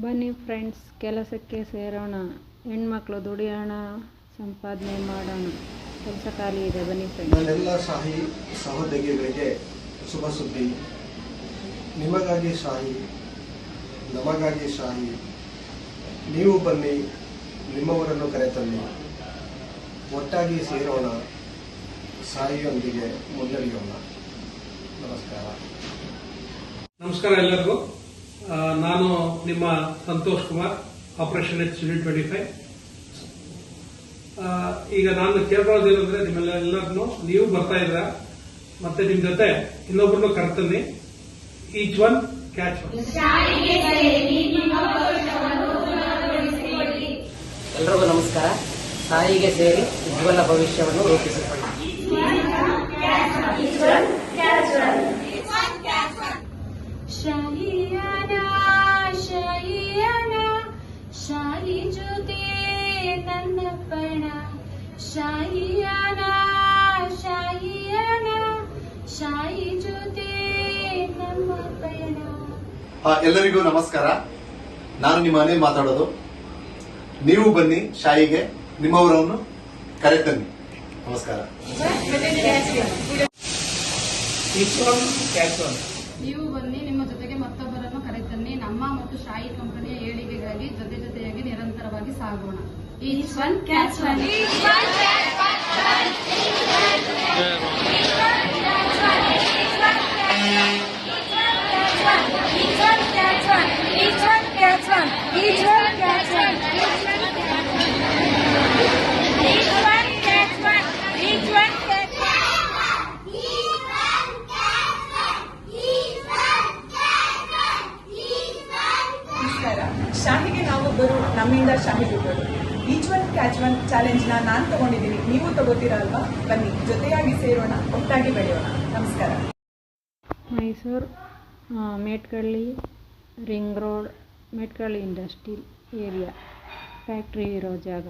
ಬನ್ನಿ ಫ್ರೆಂಡ್ಸ್ ಕೆಲಸಕ್ಕೆ ಸೇರೋಣ. ಹೆಣ್ಮಕ್ಳು ದುಡಿಯೋಣ ಸಂಪಾದನೆ ಮಾಡೋಣ. ಕೆಲಸ ಖಾಲಿ ಇದೆ ಬನ್ನಿ ಫ್ರೆಂಡ್ಸ್. ನನ್ನೆಲ್ಲ ಶಾಹಿ ಸಹೋದ್ಯೋಗಿಗಳಿಗೆ ಶುಭ ಸುದ್ದಿ. ನಿಮಗಾಗಿ ಶಾಹಿ ನಮಗಾಗಿ ಶಾಹಿ. ನೀವು ಬನ್ನಿ ನಿಮ್ಮವರನ್ನು ಕರೆತನ್ನಿ. ಒಟ್ಟಾಗಿ ಸೇರೋಣ ಸಾಯಿಯೊಂದಿಗೆ ಮುನ್ನಡೆಯೋಣ ನಮಸ್ಕಾರ. ನಮಸ್ಕಾರ ಎಲ್ಲರಿಗೂ. ನಾನು ನಿಮ್ಮ Santosh Kumar operation H unit twenty five ಈಗ ನಾನು ಕೇಳ್ಕೊಳ್ಳೋದೇನಂದ್ರೆ ನಿಮ್ಮೆಲ್ಲರನ್ನು ನೀವು ಬರ್ತಾ ಇದ್ರ ಮತ್ತೆ ನಿಮ್ ಜೊತೆ ಇನ್ನೊಬ್ಬರನ್ನು ಕರ್ತೀನಿ. ಈಚ್ ಒನ್ ಕ್ಯಾಚ್ ಒನ್ ಎಲ್ರಿಗೂ ನಮಸ್ಕಾರ. ತಾಯಿಗೆ ಸೇರಿ ಉಜ್ವಲ ಭವಿಷ್ಯವನ್ನು ರೂಪಿಸಿಕೊಳ್ಳಿ. ಶಾಹಿಯಾನ ಶಾಹಿಯಾನ ಶಾಹಿಯಾನ ಶಾಹಿ ಜೊತೆ ನಮ್ಮ ಪಯಣ. ಆ, ಎಲ್ಲರಿಗೂ ನಮಸ್ಕಾರ. ನಾನು ನಿಮ್ಮ ಮನೆ ಮಾತಾಡೋದು. ನೀವು ಬನ್ನಿ ಶಾಯಿಗೆ ನಿಮ್ಮವರನ್ನು ನಮಸ್ಕಾರ. ಒನ್ ಕ್ಯಾಚ್ ಒನ್ ನೀವು ಬನ್ನಿ ನಿಮ್ಮ ಜೊತೆಗೆ ಮತ್ತೊಬ್ಬರನ್ನು ಕರೆತನ್ನಿ. ನಮ್ಮ ಮತ್ತು ಶಾಯಿ ಕಂಪನಿಯ ಏಳಿಗೆಗಾಗಿ ಜೊತೆ ಜೊತೆಯಾಗಿ ನಿರಂತರವಾಗಿ ಸಾಗೋಣ. ಈಚ್ ಒನ್ ಕ್ಯಾಚ್ ಒನ್ ನಮಸ್ಕಾರ ಶಾಹಿಗೆ ನಾವೊಬ್ಬರು ನಮ್ಮಿಂದ ಶಾಹಿಗೊಬ್ಬರು ಈಚ್ ಒನ್ ಕ್ಯಾಚ್ ಒನ್ ಚಾಲೆಂಜ್ನ ನಾನು ತಗೊಂಡಿದ್ದೀನಿ. ನೀವು ತಗೋತೀರಾ ಅಲ್ವಾ? ಬನ್ನಿ, ಜೊತೆಯಾಗಿ ಸೇರೋಣ, ಒಟ್ಟಾಗಿ ಬೆಳೆಯೋಣ. ನಮಸ್ಕಾರ. Mysuru Metagalli, ring road, Metagalli industry area, factory ಇರೋ ಜಾಗ.